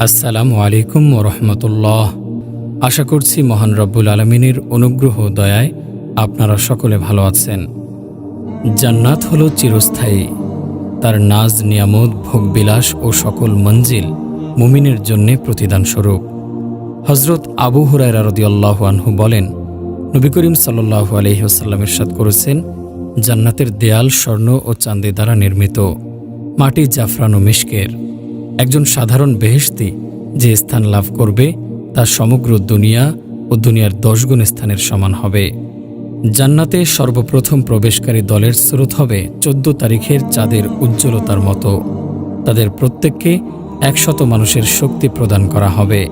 আসসালামু আলাইকুম রহমতুল্লাহ। আশা করছি মহান রব্বুল আলমিনের অনুগ্রহ দয়ায় আপনারা সকলে ভালো আছেন। জান্নাত হল চিরস্থায়ী। তার নাজ, নিয়ামত, ভোগবিলাস ও সকল মঞ্জিল মুমিনের জন্যে প্রতিদান স্বরূপ হজরত আবু হুরায়রা রদিয়াল্লাহু আনহু বলেন, নবী করিম সাল্লাহু আলহিহাসাল্লাম ইরশাদ করেছেন, জান্নাতের দেয়াল স্বর্ণ ও চাঁদে দ্বারা নির্মিত। মাটি জাফরান ও মিশকের। একজন সাধারণ বেহেশতি যে স্থান লাভ করবে তা সমগ্র দুনিয়া ও দুনিয়ার দশগুণ স্থানের সমান হবে। জান্নাতে সর্বপ্রথম প্রবেশকারী দলের স্রোত হবে চোদ্দ তারিখের চাঁদের উজ্জ্বলতার মতো। তাদের প্রত্যেককে একশত মানুষের শক্তি প্রদান করা হবে।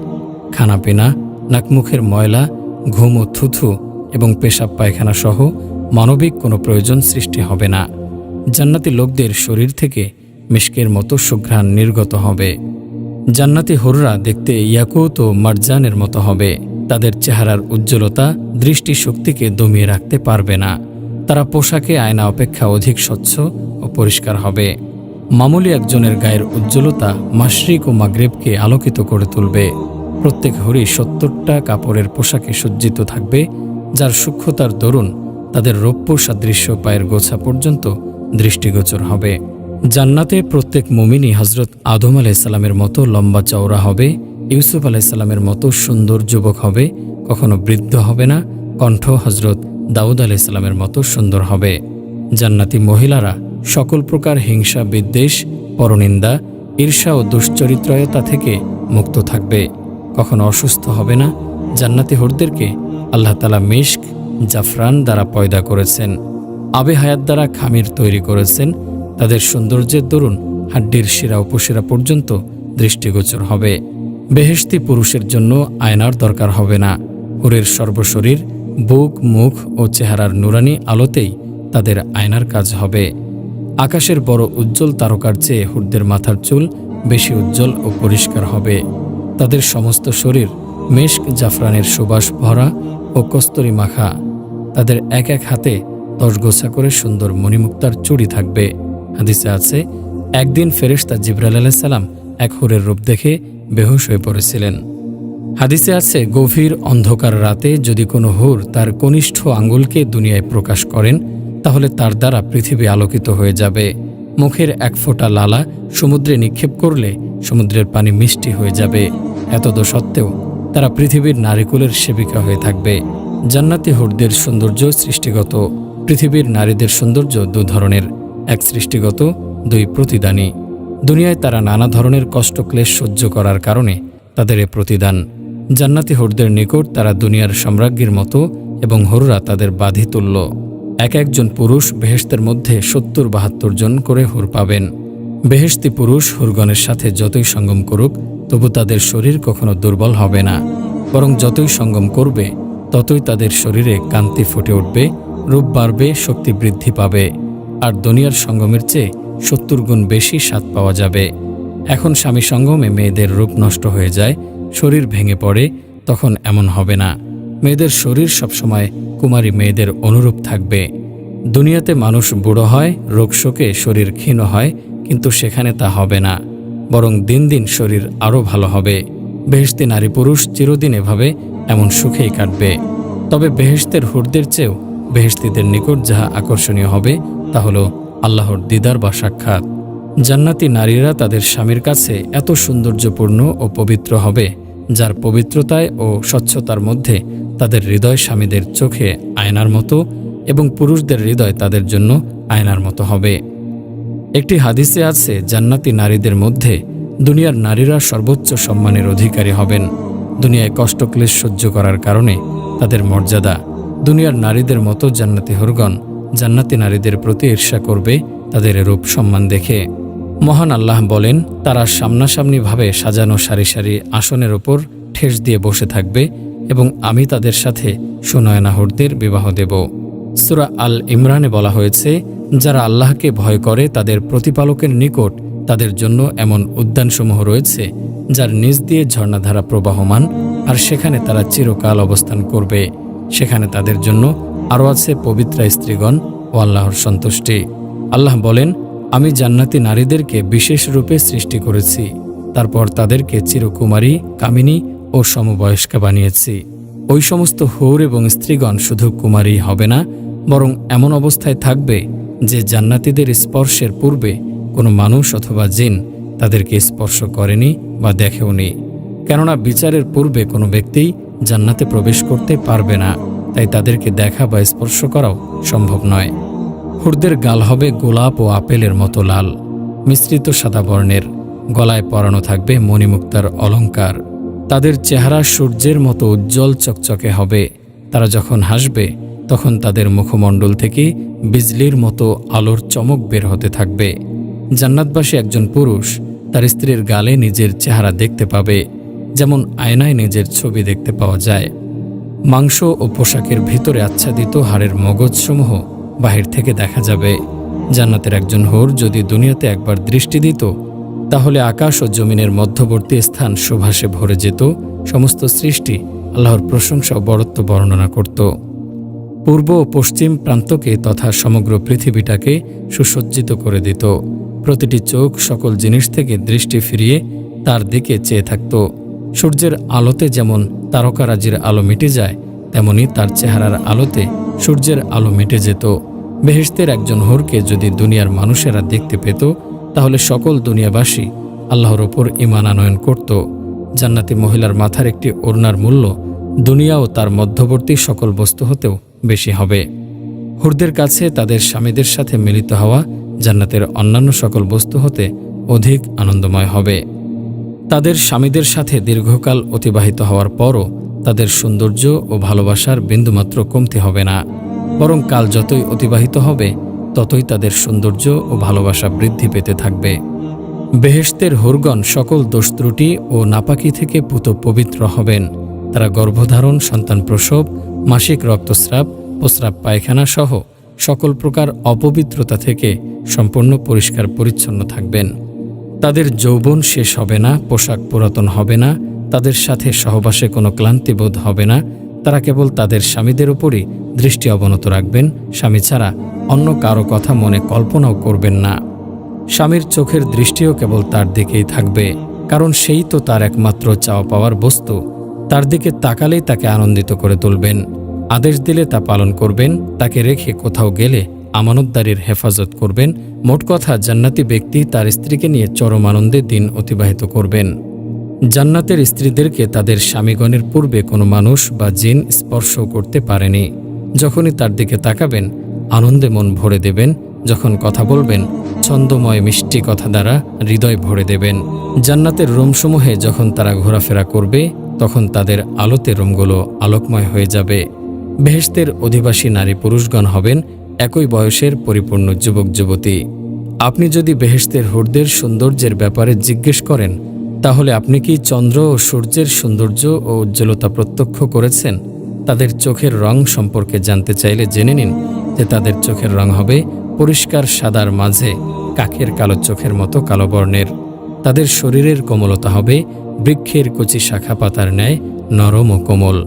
খানাপিনা নাকমুখের ময়লা, ঘুম ও থুথু এবং পেশাব পায়খানা সহ মানবিক কোনো প্রয়োজন সৃষ্টি হবে না। জান্নাতি লোকদের শরীর থেকে মিশকের মতো সুঘ্রাণ নির্গত হবে। জান্নাতি হুররা দেখতে ইয়াকুত ও মারজানের মতো হবে। তাদের চেহারার উজ্জ্বলতা, দৃষ্টিশক্তিকে দমিয়ে রাখতে পারবে না। তারা পোশাকে আয়না অপেক্ষা অধিক স্বচ্ছ ও পরিষ্কার হবে। মামুলি একজনের গায়ের উজ্জ্বলতা মাশরিক ও মাগরেবকে আলোকিত করে তুলবে। প্রত্যেক হরি সত্তরটা কাপড়ের পোশাকে সজ্জিত থাকবে, যার সূক্ষ্মতার দরুন তাদের রৌপ্য সাদৃশ্য পায়ের গোছা পর্যন্ত দৃষ্টিগোচর হবে। জান্নাতে প্রত্যেক মুমিনী হজরত আদম আলাইসাল্লামের মতো লম্বা চওড়া হবে, ইউসুফ আলাইসাল্লামের মতো সুন্দর যুবক হবে, কখনো বৃদ্ধ হবে না, কণ্ঠ হজরত দাউদ আলাইসাল্লামের মতো সুন্দর হবে। জান্নাতি মহিলারা সকল প্রকার হিংসা, বিদ্বেষ, পরনিন্দা, ঈর্ষা ও দুশ্চরিত্রয়তা থেকে মুক্ত থাকবে। কখনো অসুস্থ হবে না, জান্নাতি হরদেরকে আল্লাহ তালা মিশক, জাফরান দ্বারা পয়দা করেছেন। আবে হায়াত দ্বারা খামির তৈরি করেছেন তাদের সৌন্দর্যের দরুন হাড্ডির শিরা উপশিরা পর্যন্ত দৃষ্টিগোচর হবে। বেহেশতি পুরুষের জন্য আয়নার দরকার হবে না। হুরের সর্বশরীর, বুক, মুখ ও চেহারার নুরানি আলোতেই তাদের আয়নার কাজ হবে। আকাশের বড় উজ্জ্বল তারকার চেয়ে হুরদের মাথার চুল বেশি উজ্জ্বল ও পরিষ্কার হবে। তাদের সমস্ত শরীর মেশক জাফরানের সুবাস ভরা ও কস্তরি মাখা। তাদের এক এক হাতে দশ গোছা করে সুন্দর মণিমুক্তার চুড়ি থাকবে। হাদিসে আছে, একদিন ফেরেশতা জিব্রাইল আলাইহিস সালাম এক হুরের রূপ দেখে বেহুশ হয়ে পড়েছিলেন। হাদিসে আছে, গভীর অন্ধকার রাতে যদি কোনো হুর তার কনিষ্ঠ আঙ্গুলকে দুনিয়ায় প্রকাশ করেন, তাহলে তার দ্বারা পৃথিবী আলোকিত হয়ে যাবে। মুখের এক ফোঁটা লালা সমুদ্রে নিক্ষেপ করলে সমুদ্রের পানি মিষ্টি হয়ে যাবে। এতদ সত্ত্বেও তারা পৃথিবীর নারীকুলের সেবিকা হয়ে থাকবে। জান্নাতি হুরদের সৌন্দর্য সৃষ্টিগত। পৃথিবীর নারীদের সৌন্দর্য দু ধরনের। এক সৃষ্টিগত, দুই প্রতিদানী। দুনিয়ায় তারা নানা ধরনের কষ্ট, ক্লেশ সহ্য করার কারণে তাদের এ প্রতিদান। জান্নাতি হরদের নিকট তারা দুনিয়ার সম্রাজ্ঞীর মতো এবং হররা তাদের বাধি তুল্য। এক একজন পুরুষ বেহেস্তের মধ্যে সত্তর বাহাত্তর জন করে হুর পাবেন। বেহেস্তি পুরুষ হুরগণের সাথে যতই সঙ্গম করুক, তবু তাদের শরীর কখনো দুর্বল হবে না। বরং যতই সঙ্গম করবে, ততই তাদের শরীরে কান্তি ফুটে উঠবে, রূপ বাড়বে, শক্তি বৃদ্ধি পাবে। আর দুনিয়ার সঙ্গমের চেয়ে সত্তর গুণ বেশি স্বাদ পাওয়া যাবে। এখন স্বামী সঙ্গমে মেয়েদের রূপ নষ্ট হয়ে যায়, শরীর ভেঙে পড়ে, তখন এমন হবে না। মেয়েদের শরীর সবসময় কুমারী মেয়েদের অনুরূপ থাকবে। দুনিয়াতে মানুষ বুড়ো হয়, রোগ রোগশোকে শরীর ক্ষীণ হয়, কিন্তু সেখানে তা হবে না। বরং দিন দিন শরীর আরও ভালো হবে। বেহেস্তি নারী পুরুষ চিরদিন এভাবে এমন সুখেই কাটবে। তবে বেহেস্তের হুরদের চেয়েও বেহেস্তিদের নিকট যাহা আকর্ষণীয় হবে তা হল আল্লাহর দিদার বা সাক্ষাৎ। জান্নাতি নারীরা তাদের স্বামীর কাছে এত সৌন্দর্যপূর্ণ ও পবিত্র হবে, যার পবিত্রতায় ও স্বচ্ছতার মধ্যে তাদের হৃদয় স্বামীদের চোখে আয়নার মতো এবং পুরুষদের হৃদয় তাদের জন্য আয়নার মতো হবে। একটি হাদিসে আছে, জান্নাতি নারীদের মধ্যে দুনিয়ার নারীরা সর্বোচ্চ সম্মানের অধিকারী হবেন। দুনিয়ায় কষ্টক্লেশ সহ্য করার কারণে তাদের মর্যাদা, দুনিয়ার নারীদের মতো জান্নাতি হরগণ জান্নাতি নারীদের প্রতি ঈর্ষা করবে, তাদের রূপ সম্মান দেখে। মহান আল্লাহ বলেন, তারা সামনাসামনিভাবে সাজানো সারি সারি আসনের ওপর ঠেস দিয়ে বসে থাকবে এবং আমি তাদের সাথে সুনয়নাহরদের বিবাহ দেব। সুরা আল ইমরানে বলা হয়েছে, যারা আল্লাহকে ভয় করে, তাদের প্রতিপালকের নিকট তাদের জন্য এমন উদ্যানসমূহ রয়েছে, যার নিজ দিয়ে ঝর্ণাধারা প্রবাহমান, আর সেখানে তারা চিরকাল অবস্থান করবে। সেখানে তাদের জন্য আরও আছে পবিত্রা স্ত্রীগণ ও আল্লাহর সন্তুষ্টি। আল্লাহ বলেন, আমি জান্নাতি নারীদেরকে বিশেষ রূপে সৃষ্টি করেছি, তারপর তাদেরকে চিরকুমারী, কামিনী ও সমবয়স্কা বানিয়েছি। ওই সমস্ত হৌর এবং স্ত্রীগণ শুধু কুমারী হবে না, বরং এমন অবস্থায় থাকবে যে জান্নাতীদের স্পর্শের পূর্বে কোনো মানুষ অথবা জিন তাদেরকে স্পর্শ করেনি বা দেখেওনি। কেননা বিচারের পূর্বে কোনো ব্যক্তিই জান্নাতে প্রবেশ করতে পারবে না। তাই তাদেরকে দেখা বা স্পর্শ করাও সম্ভব নয়। হুরদের গাল হবে গোলাপ ও আপেলের মতো লাল। মিশ্রিত সাদা বর্ণের। গলায় পরানো থাকবে মণিমুক্তার অলঙ্কার। তাদের চেহারা সূর্যের মতো উজ্জ্বল চকচকে হবে। তারা যখন হাসবে, তখন তাদের মুখমণ্ডল থেকে বিজলির মতো আলোর চমক বের হতে থাকবে। জান্নাতবাসী একজন পুরুষ, তার স্ত্রীর গালে নিজের চেহারা দেখতে পাবে, যেমন আয়নায় নিজের ছবি দেখতে পাওয়া যায়। মাংস ও পোশাকের ভিতরে আচ্ছাদিত হাড়ের মগজসমূহ বাহির থেকে দেখা যাবে। জান্নাতের একজন হোর যদি দুনিয়াতে একবার দৃষ্টি দিত, তাহলে আকাশ ও জমিনের মধ্যবর্তী স্থান সুভাষে ভরে যেত, সমস্ত সৃষ্টি আল্লাহর প্রশংসা ও বরত্ব বর্ণনা করত। পূর্ব ও পশ্চিম প্রান্তকে তথা সমগ্র পৃথিবীটাকে সুসজ্জিত করে দিত। প্রতিটি চোখ সকল জিনিস থেকে দৃষ্টি ফিরিয়ে তার দিকে চেয়ে থাকত। সূর্যের আলোতে যেমন তারকারাজির আলো মিটে যায়, তেমনি তার চেহারার আলোতে সূর্যের আলো মিটে যেত। বেহেশতের একজন হোরকে যদি দুনিয়ার মানুষেরা দেখতে পেত, তাহলে সকল দুনিয়াবাসী আল্লাহর ওপর ইমান আনয়ন করত। জান্নাতি মহিলার মাথার একটি ওড়নার মূল্য দুনিয়া ও তার মধ্যবর্তী সকল বস্তু হতেও বেশি হবে। হুরদের কাছে তাদের স্বামীদের সাথে মিলিত হওয়া জান্নাতের অন্যান্য সকল বস্তু হতে অধিক আনন্দময় হবে। তাদের স্বামীদের সাথে দীর্ঘকাল অতিবাহিত হওয়ার পরও তাদের সৌন্দর্য ও ভালোবাসার বিন্দুমাত্র কমতে হবে না। বরং কাল যতই অতিবাহিত হবে, ততই তাদের সৌন্দর্য ও ভালোবাসা বৃদ্ধি পেতে থাকবে। বেহেশতের হুরগণ সকল দোষ ত্রুটি ও নাপাকি থেকে পুত পবিত্র হবেন। তারা গর্ভধারণ, সন্তান প্রসব, মাসিক রক্তস্রাব, প্রস্রাব পায়খানা সহ সকল প্রকার অপবিত্রতা থেকে সম্পূর্ণ পরিষ্কার পরিচ্ছন্ন থাকবেন। তাদের যৌবন শেষ হবে না, পোশাক পুরাতন হবে না, তাদের সাথে সহবাসে কোনো ক্লান্তিবোধ হবে না, তারা কেবল তাদের স্বামীদের উপরই দৃষ্টি অবনত রাখবেন, স্বামী ছাড়া অন্য কারও কথা মনে কল্পনাও করবেন না। স্বামীর চোখের দৃষ্টিও কেবল তার দিকেই থাকবে, কারণ সেই তো তার একমাত্র চাওয়া পাওয়ার বস্তু, তার দিকে তাকালেই তাকে আনন্দিত করে তুলবেন, আদেশ দিলে তা পালন করবেন, তাকে রেখে কোথাও গেলে আমানতদারির হেফাজত করবেন। মোট কথা, জান্নাতি ব্যক্তি তার স্ত্রীকে নিয়ে চরম আনন্দে দিন অতিবাহিত করবেন। জান্নাতের স্ত্রীদেরকে তাদের স্বামীগণের পূর্বে কোনো মানুষ বা জিন স্পর্শ করতে পারেনি। যখনই তার দিকে তাকাবেন, আনন্দে মন ভরে দেবেন। যখন কথা বলবেন, ছন্দময় মিষ্টি কথা দ্বারা হৃদয় ভরে দেবেন। জান্নাতের রোমসমূহে যখন তারা ঘোরাফেরা করবে, তখন তাদের আলোতে রোমগুলো আলোকময় হয়ে যাবে। বেহেশতের অধিবাসী নারী পুরুষগণ হবেন একই বয়সের পরিপূর্ণ যুবক, যুবতী। আপনি যদি বেহেশতের হুরদের সৌন্দর্যের ব্যাপারে জিজ্ঞেস করেন, তাহলে আপনি কি চন্দ্র ও সূর্যের সৌন্দর্য ও উজ্জ্বলতা প্রত্যক্ষ করেছেন? তাদের চোখের রং সম্পর্কে জানতে চাইলে জেনে নিন যে তাদের চোখের রং হবে পরিষ্কার সাদার মাঝে কাকের কালো চোখের মতো কালো বর্ণের। তাদের শরীরের কোমলতা হবে বৃক্ষের কচি শাখা পাতার ন্যায় নরম ও কোমল।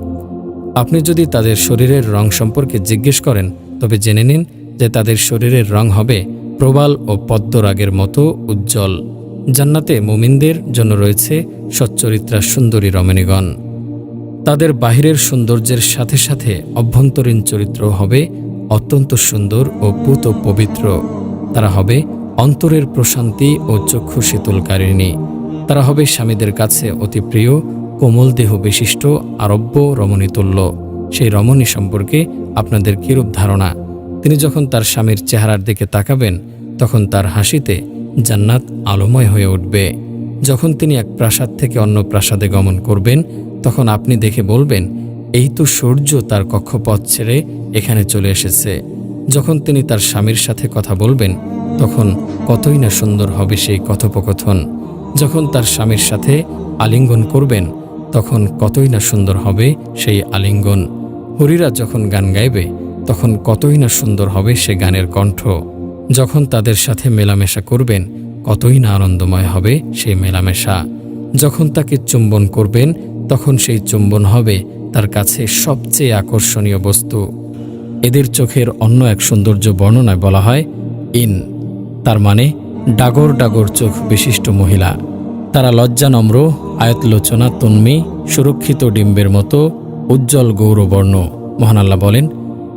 আপনি যদি তাদের শরীরের রং সম্পর্কে জিজ্ঞেস করেন তবে জেনে নিন যে তাদের শরীরের রং হবে প্রবাল ও পদ্মরাগের মতো উজ্জ্বল। জান্নাতে মুমিনদের জন্য রয়েছে সচ্চরিত্রা সুন্দরী রমণীগণ। তাদের বাহিরের সৌন্দর্যের সাথে সাথে অভ্যন্তরীণ চরিত্র হবে অত্যন্ত সুন্দর ও পুত পবিত্র। তারা হবে অন্তরের প্রশান্তি ও চক্ষু শীতলকারিণী তারা হবে স্বামীদের কাছে অতি প্রিয়, কোমল দেহ বিশিষ্ট, আরব্য রমণীতুল্য। সেই রমণী সম্পর্কে আপনাদের কিরূপ ধারণা? তিনি যখন তার স্বামীর চেহারার দিকে তাকাবেন, তখন তার হাসিতে জান্নাত আলোময় হয়ে উঠবে। যখন তিনি এক প্রাসাদ থেকে অন্য প্রাসাদে গমন করবেন, তখন আপনি দেখে বলবেন, এই তো সূর্য তার কক্ষপথ ছেড়ে এখানে চলে এসেছে। যখন তিনি তার স্বামীর সাথে কথা বলবেন, তখন কতই না সুন্দর হবে সেই কথোপকথন। যখন তার স্বামীর সাথে আলিঙ্গন করবেন তখন কতই না সুন্দর হবে সেই আলিঙ্গন। হরিরা যখন গান গাইবে, তখন কতই না সুন্দর হবে সে গানের কণ্ঠ। যখন তাদের সাথে মেলামেশা করবেন, কতই না আনন্দময় হবে সেই মেলামেশা। যখন তাকে চুম্বন করবেন, তখন সেই চুম্বন হবে তার কাছে সবচেয়ে আকর্ষণীয় বস্তু। এদের চোখের অন্য এক সৌন্দর্য বর্ণনায় বলা হয়, ইন। তার মানে ডাগর ডাগর চোখ বিশিষ্ট মহিলা। তারা লজ্জা লজ্জানম্র আয়তলোচনা তন্মী, সুরক্ষিত ডিম্বের মতো উজ্জ্বল গৌরবর্ণ। মহান আল্লাহ বলেন,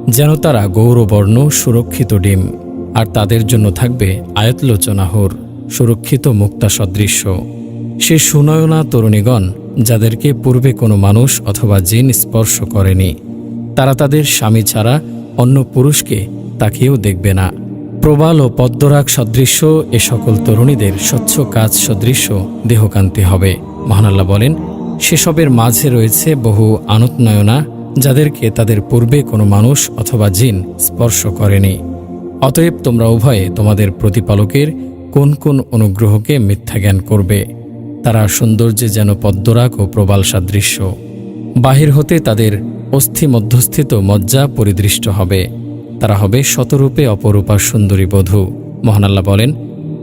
যেন তারা গৌরবর্ণ, সুরক্ষিত ডিম, আর তাদের জন্য থাকবে আয়তলোচনাহর সুরক্ষিত মুক্তা সদৃশ্য। সে সুনয়না তরুণীগণ, যাদেরকে পূর্বে কোনো মানুষ অথবা জিন স্পর্শ করেনি, তারা তাদের স্বামী ছাড়া অন্য পুরুষকে তাকেও দেখবে না। প্রবাল ও পদ্মরাগ সদৃশ্য, এ সকল তরুণীদের স্বচ্ছ কাজ সদৃশ্য, দেহকান্তি হবে। মহানাল্লাহ বলেন, সেসবের মাঝে রয়েছে বহু আনতনয়না, যাদেরকে তাদের পূর্বে কোনো মানুষ অথবা জিন স্পর্শ করেনি। অতএব তোমরা উভয়ে তোমাদের প্রতিপালকের কোন কোন অনুগ্রহকে মিথ্যা জ্ঞান করবে? তারা সৌন্দর্যে যেন পদ্মরাগ ও প্রবাল সাদৃশ্য। বাহির হতে তাদের অস্থি মধ্যস্থিত মজ্জা পরিদৃষ্ট হবে। তারা হবে শতরূপে অপরূপা সুন্দরী বধূ। মহানাল্লাহ বলেন,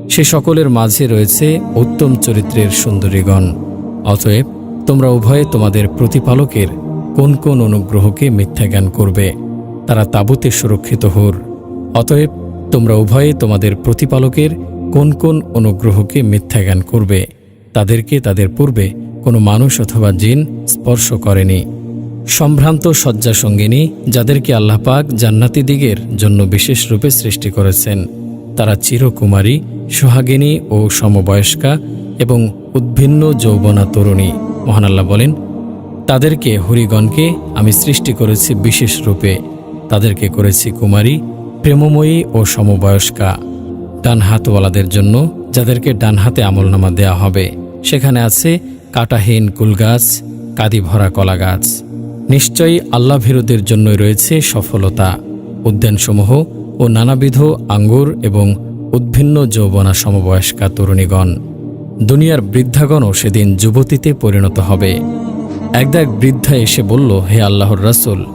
সে সকলের মাঝে রয়েছে উত্তম চরিত্রের সুন্দরীগণ। অতএব তোমরা উভয়ে তোমাদের প্রতিপালকের কোন কোন অনুগ্রহকে মিথ্যা জ্ঞান করবে? তারা তাবুতে সুরক্ষিত হোর। অতএব তোমরা উভয়ে তোমাদের প্রতিপালকের কোন কোন অনুগ্রহকে মিথ্যা জ্ঞান করবে? তাদেরকে তাদের পূর্বে কোনো মানুষ অথবা জিন স্পর্শ করেনি। সম্ভ্রান্ত শয্যা সঙ্গিনী যাদেরকে আল্লাহ পাক জান্নাতি দিগের জন্য বিশেষ রূপে সৃষ্টি করেছেন। তারা চিরকুমারী, সোহাগিনী ও সমবয়স্কা এবং উদ্ভিন্ন যৌবনা তরুণী। মহানাল্লাহ বলেন, তাদেরকে, হরিগণকে আমি সৃষ্টি করেছি বিশেষ রূপে। তাদেরকে করেছি কুমারী, প্রেমময়ী ও সমবয়স্কা। ডান হাতওয়ালাদের জন্য যাদেরকে ডান হাতে আমলনামা দেয়া হবে। সেখানে আছে কাটাহীন কুলগাছ, কাদি ভরা কলা গাছ নিশ্চয়ই আল্লাহ ভীরুদের জন্যই রয়েছে সফলতা। উদ্যানসমূহ ও নানাবিধ আঙ্গুর এবং উদ্ভিন্ন যৌবনা সমবয়স্কা তরুণীগণ। দুনিয়ার বৃদ্ধাগণও সেদিন যুবতীতে পরিণত হবে। একদাক বৃদ্ধা এসে বলল, হে আল্লাহর রাসূল,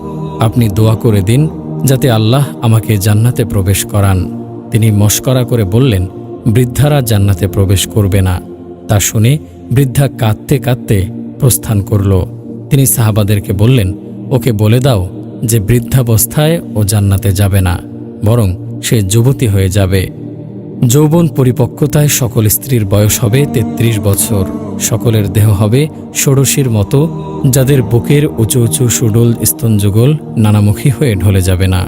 আপনি দোয়া করে দিন যাতে আল্লাহ আমাকে জান্নাতে প্রবেশ করান। তিনি মস্করা করে বললেন, বৃদ্ধারা জান্নাতে প্রবেশ করবে না। তা শুনে বৃদ্ধা কাঁদতে কাঁদতে প্রস্থান করল। তিনি সাহাবাদেরকে বললেন, ওকে বলে দাও যে বৃদ্ধাবস্থায় ও জান্নাতে যাবে না, বরং সে যুবতী হয়ে যাবে। যৌবন পরিপক্কতায় সকল স্ত্রীর বয়স হবে ৩৩ বছর। সকলের দেহ হবে ষোড়শীর মতো, যাদের বুকের উঁচু উঁচু সুডল স্তনযুগল নানামুখী হয়ে ঢলে যাবে না।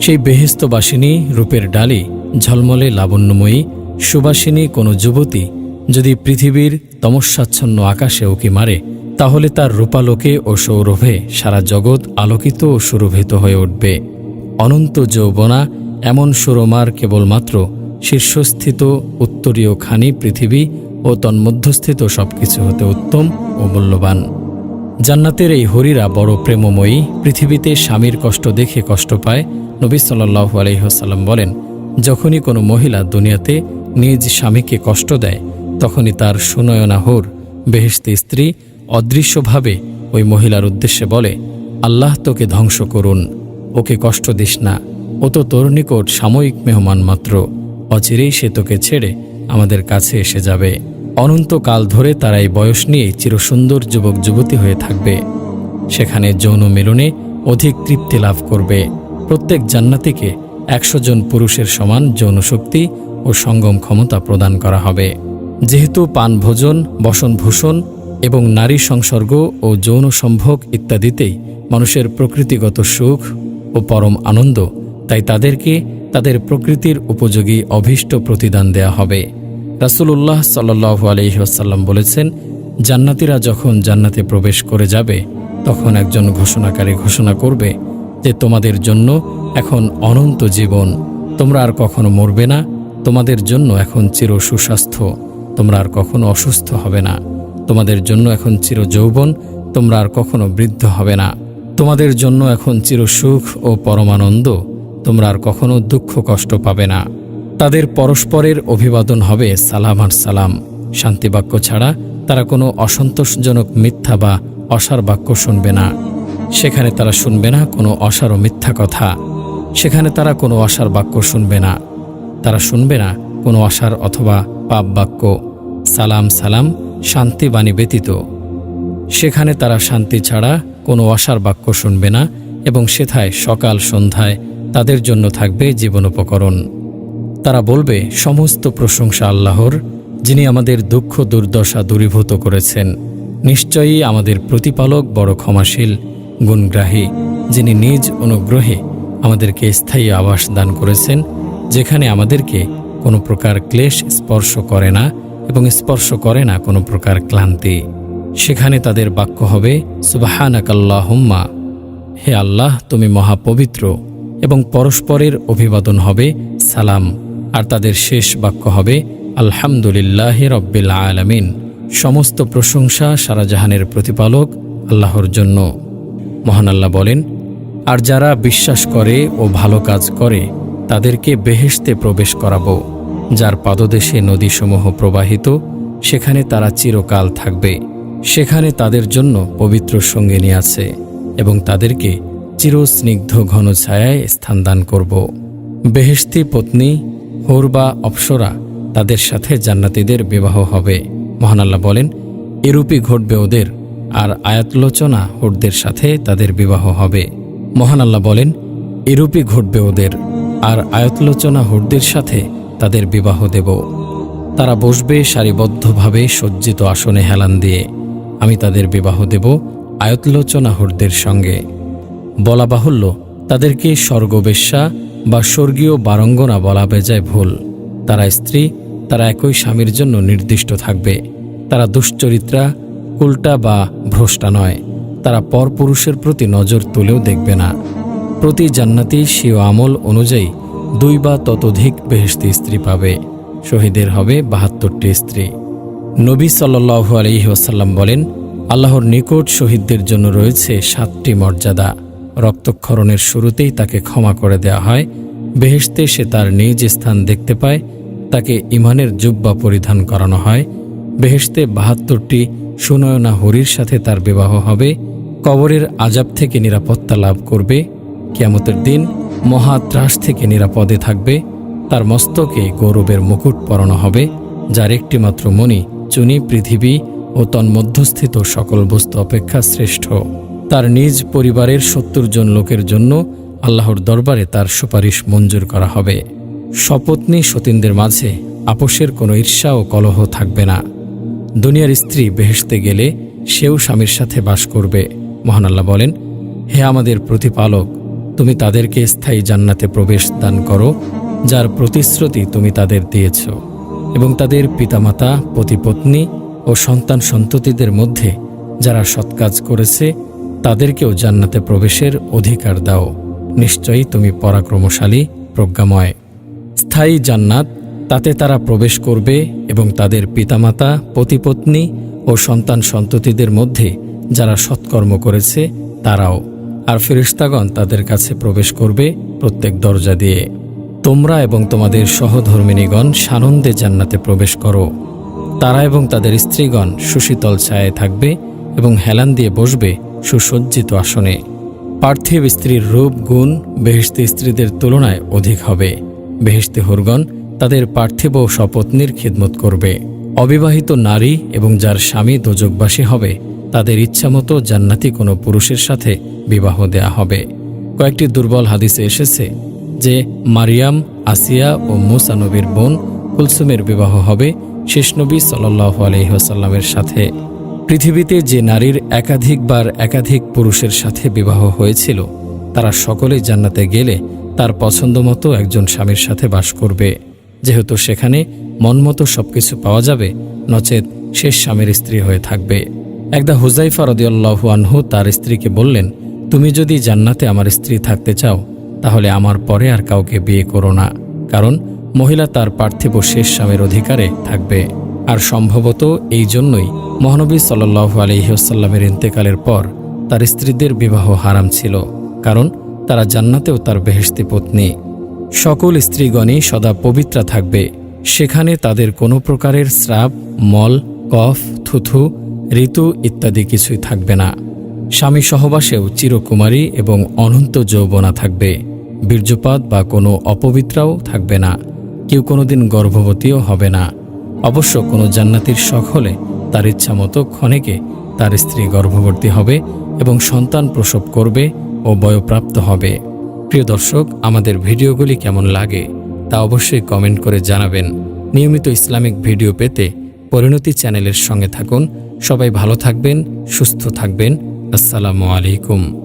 সেই বেহেস্তবাসিনী রূপের ডালি, ঝলমলে লাবণ্যময়ী, সুবাসিনী কোনো যুবতী যদি পৃথিবীর তমস্যাচ্ছন্ন আকাশে উকি মারে তাহলে তার রূপালোকে ও সৌরভে সারা জগৎ আলোকিত ও সুরভিত হয়ে উঠবে। অনন্ত যৌবনা, এমন সুরমার কেবলমাত্র শীর্ষস্থিত উত্তরীয় খানি পৃথিবী ও তন্মধ্যস্থিত সবকিছু হতে উত্তম ও মূল্যবান। জান্নাতের এই হরিরা বড় প্রেমময়ী, পৃথিবীতে স্বামীর কষ্ট দেখে কষ্ট পায়, নবী সাল্লাহ আলহিহসাল্লাম বলেন, যখনই কোনো মহিলা দুনিয়াতে নিজ স্বামীকে কষ্ট দেয়, তখনই তার সুনয়না হোর বেহেস্তি স্ত্রী অদৃশ্যভাবে ওই মহিলার উদ্দেশ্যে বলে, আল্লাহ তোকে ধ্বংস করুন, ওকে কষ্ট দিস না। ও তো তোর নিকট সাময়িক মেহমান মাত্র। অচিরেই সে তোকে ছেড়ে আমাদের কাছে এসে যাবে। অনন্তকাল ধরে তারা এই বয়স নিয়ে চিরসুন্দর যুবক যুবতী হয়ে থাকবে। সেখানে যৌন মিলনে অধিক তৃপ্তি লাভ করবে। প্রত্যেক জান্নাতিকে একশো জন পুরুষের সমান যৌন শক্তি ও সঙ্গম ক্ষমতা প্রদান করা হবে। যেহেতু পানভোজন, বসনভূষণ এবং নারী সংসর্গ ও যৌন সম্ভোগ ইত্যাদিতেই মানুষের প্রকৃতিগত সুখ ও পরম আনন্দ, তাই তাদেরকে তাদের প্রকৃতির উপযোগী অভীষ্ট প্রতিদান দেয়া হবে। রাসূলুল্লাহ সাল্লু আলহিহাসাল্লাম বলেছেন, জান্নাতিরা যখন জান্নাতে প্রবেশ করে যাবে, তখন একজন ঘোষণাকারী ঘোষণা করবে যে, তোমাদের জন্য এখন অনন্ত জীবন। তোমরা আর কখনো মরবে না। তোমাদের জন্য এখন চির সুস্বাস্থ্য। তোমরা আর কখনো অসুস্থ হবে না। তোমাদের জন্য এখন চির যৌবন তোমরা আর কখনো বৃদ্ধ হবে না। তোমাদের জন্য এখন চির সুখ ও পরমানন্দ, তোমরা আর কখনো দুঃখ কষ্ট পাবে না। তাদের পরস্পরের অভিবাদন হবে সালাম আর সালাম। শান্তিবাক্য ছাড়া তারা কোনো অসন্তোষজনক মিথ্যা বা অসার বাক্য শুনবে না। সেখানে তারা শুনবে না কোনো অসার ও মিথ্যা কথা। সেখানে তারা কোনো অসার বাক্য শুনবে না। তারা শুনবে না কোনো অসার অথবা পাপ বাক্য। সালাম সালাম। শান্তি বাণী ব্যতীত। সেখানে তারা শান্তি ছাড়া কোনো অসার বাক্য শুনবে না এবং সেথায় সকাল সন্ধ্যায় তাদের জন্য থাকবে জীবনোপকরণ। তারা বলবে, সমস্ত প্রশংসা আল্লাহর, যিনি আমাদের দুঃখ, দুর্দশা দূরীভূত করেছেন। নিশ্চয়ই আমাদের প্রতিপালক বড় ক্ষমাশীল, গুণগ্রাহী, যিনি নিজ অনুগ্রহে আমাদেরকে স্থায়ী আবাস দান করেছেন, যেখানে আমাদেরকে কোনো প্রকার ক্লেশ স্পর্শ করে না এবং স্পর্শ করে না কোনো প্রকার ক্লান্তি। সেখানে তাদের বাক্য হবে, সুবাহানাকাল্লাহুম্মা, হে আল্লাহ, তুমি মহাপবিত্র। এবং পরস্পরের অভিবাদন হবে, সালাম। আর তাদের শেষ বাক্য হবে, আলহামদুলিল্লাহ রব্বিল আলামিন। সমস্ত প্রশংসা সারাজাহানের প্রতিপালক আল্লাহর জন্য। মহান আল্লাহ বলেন, আর যারা বিশ্বাস করে ও ভালো কাজ করে, তাদেরকে বেহেশতে প্রবেশ করাবো। যার পাদদেশে নদীসমূহ প্রবাহিত, সেখানে তারা চিরকাল থাকবে। সেখানে তাদের জন্য পবিত্র সঙ্গিনী আছে এবং তাদেরকে চিরস্নিগ্ধ ঘন ছায়ায় স্থান দান করব। বেহেশতি পত্নী হোর বা অপসরা তাদের সাথে জান্নাতীদের বিবাহ হবে। মহান আল্লাহ বলেন, এরূপই ঘটবে ওদের আর আয়াতলোচনা হোরদের সাথে তাদের বিবাহ হবে। মহান আল্লাহ বলেন, এরূপই ঘটবে ওদের আর আয়াতলোচনা হোরদের সাথে তাদের বিবাহ দেব। তারা বসবে সারিবদ্ধভাবে সজ্জিত আসনে হেলান দিয়ে। আমি তাদের বিবাহ দেব আয়তলোচনা সঙ্গে। বলা বাহুল্য, তাদেরকে স্বর্গবেশ্যা বা স্বর্গীয় বারঙ্গনা বলা বেজায় ভুল। তারা স্ত্রী, তারা একই স্বামীর জন্য নির্দিষ্ট থাকবে। তারা দুশ্চরিত্রা, উল্টা বা ভ্রষ্টা নয়। তারা পরপুরুষের প্রতি নজর তুলেও দেখবে না। প্রতি জান্নাতি স্বীয় আমল অনুযায়ী দুই বা ততোধিক বেহেশতি স্ত্রী পাবে, শহীদের হবে বাহাত্তরটি স্ত্রী। নবী সাল্লাহু আলহি ওসাল্লাম বলেন, আল্লাহর নিকট শহীদদের জন্য রয়েছে সাতটি মর্যাদা। রক্তক্ষরণের শুরুতেই তাকে ক্ষমা করে দেওয়া হয়, বেহেশতে সে তার নিজ স্থান দেখতে পায়, তাকে ইমানের জুব্বা পরিধান করানো হয়, বেহেশতে বাহাত্তরটি সুনয়না হরির সাথে তার বিবাহ হবে, কবরের আজাব থেকে নিরাপত্তা লাভ করবে কিয়ামতের দিন মহাত্রাস থেকে নিরাপদে থাকবে, তার মস্তকে গৌরবের মুকুট পরানো হবে, যার একটিমাত্র মণি, চুনি পৃথিবী ও তন্মধ্যস্থিত সকল বস্তু অপেক্ষা শ্রেষ্ঠ। তার নিজ পরিবারের সত্তর জন লোকের জন্য আল্লাহর দরবারে তার সুপারিশ মঞ্জুর করা হবে। স্বপত্নী সতীনদের মাঝে আপোষের কোনো ঈর্ষা ও কলহ থাকবে না। দুনিয়ার স্ত্রী বেহেশতে গেলে সেও স্বামীর সাথে বাস করবে। মহান আল্লাহ বলেন, হে আমাদের প্রতিপালক তুমি তাদেরকে স্থায়ী জান্নাতে প্রবেশ দান করো, যার প্রতিশ্রুতি তুমি তাদের দিয়েছ, এবং তাদের পিতামাতা, পতিপত্নী ও সন্তান সন্ততিদের মধ্যে যারা সৎকাজ করেছে, তাদেরকেও জান্নাতে প্রবেশের অধিকার দাও। নিশ্চয়ই তুমি পরাক্রমশালী, প্রজ্ঞাময়। স্থায়ী জান্নাত তাতে তারা প্রবেশ করবে এবং তাদের পিতামাতা, পতিপত্নী ও সন্তান সন্ততিদের মধ্যে যারা সৎকর্ম করেছে, তারাও। আর ফেরিস্তাগণ তাদের কাছে প্রবেশ করবে প্রত্যেক দরজা দিয়ে। তোমরা এবং তোমাদের সহধর্মিনীগণ সানন্দে জান্নাতে প্রবেশ করো। তারা এবং তাদের স্ত্রীগণ সুশীতল ছায়ায় থাকবে এবং হেলান দিয়ে বসবে সুসজ্জিত আসনে। পার্থিব স্ত্রীর রূপ, গুণ বেহেস্তি স্ত্রীদের তুলনায় অধিক হবে। বেহেস্তি হরগণ তাদের পার্থিব ও স্বপত্নীর খিদমত করবে। অবিবাহিত নারী এবং যার স্বামী দোজকবাসী হবে তাদের ইচ্ছামতো জান্নাতি কোনো পুরুষের সাথে বিবাহ দেয়া হবে। কয়েকটি দুর্বল হাদিসে এসেছে যে মারিয়াম, আসিয়া ও মুসা নবীর বোন কুলসুমের বিবাহ হবে শেষ নবী সাল্লাহ আলহিহাসাল্লামের সাথে। পৃথিবীতে যে নারীর একাধিকবার একাধিক পুরুষের সাথে বিবাহ হয়েছিল, তারা সকলেই জান্নাতে গেলে তার পছন্দমতো একজন স্বামীর সাথে বাস করবে। যেহেতু সেখানে মনমতো সবকিছু পাওয়া যাবে, নচেত শেষ স্বামীর স্ত্রী হয়ে থাকবে। একদা হুজাইফা রদিয়াল্লাহু আনহু তার স্ত্রীকে বললেন, তুমি যদি জান্নাতে আমার স্ত্রী থাকতে চাও, তাহলে আমার পরে আর কাউকে বিয়ে করো না, কারণ মহিলা তার পার্থিব শেষ স্বামীর অধিকারে থাকবে। আর সম্ভবত এই জন্যই মহানবী সাল্লু আলহিহসাল্লামের ইন্তেকালের পর তার স্ত্রীদের বিবাহ হারাম ছিল, কারণ তারা জান্নাতেও তার বেহেস্তি পত্নী। সকল স্ত্রীগণই সদা পবিত্রা থাকবে, সেখানে তাদের কোনো প্রকারের স্রাব, মল, কফ, থুথু ঋতু ইত্যাদি কিছুই থাকবে না। স্বামী সহবাসেও চিরকুমারী এবং অনন্ত যৌবনা থাকবে। বীর্যপাত বা কোনো অপবিত্রাও থাকবে না। কেউ কোনোদিন গর্ভবতীও হবে না। অবশ্য কোনো জান্নাতির শখ হলে তার ইচ্ছা মতো ক্ষণেকে তার স্ত্রী গর্ভবতী হবে এবং সন্তান প্রসব করবে ও বয়প্রাপ্ত হবে। প্রিয় দর্শক, আমাদের ভিডিওগুলি কেমন লাগে তা অবশ্যই কমেন্ট করে জানাবেন। নিয়মিত ইসলামিক ভিডিও পেতে পরিণতি চ্যানেলের সঙ্গে থাকুন। সবাই ভালো থাকবেন সুস্থ থাকবেন। আসসালামু আলাইকুম।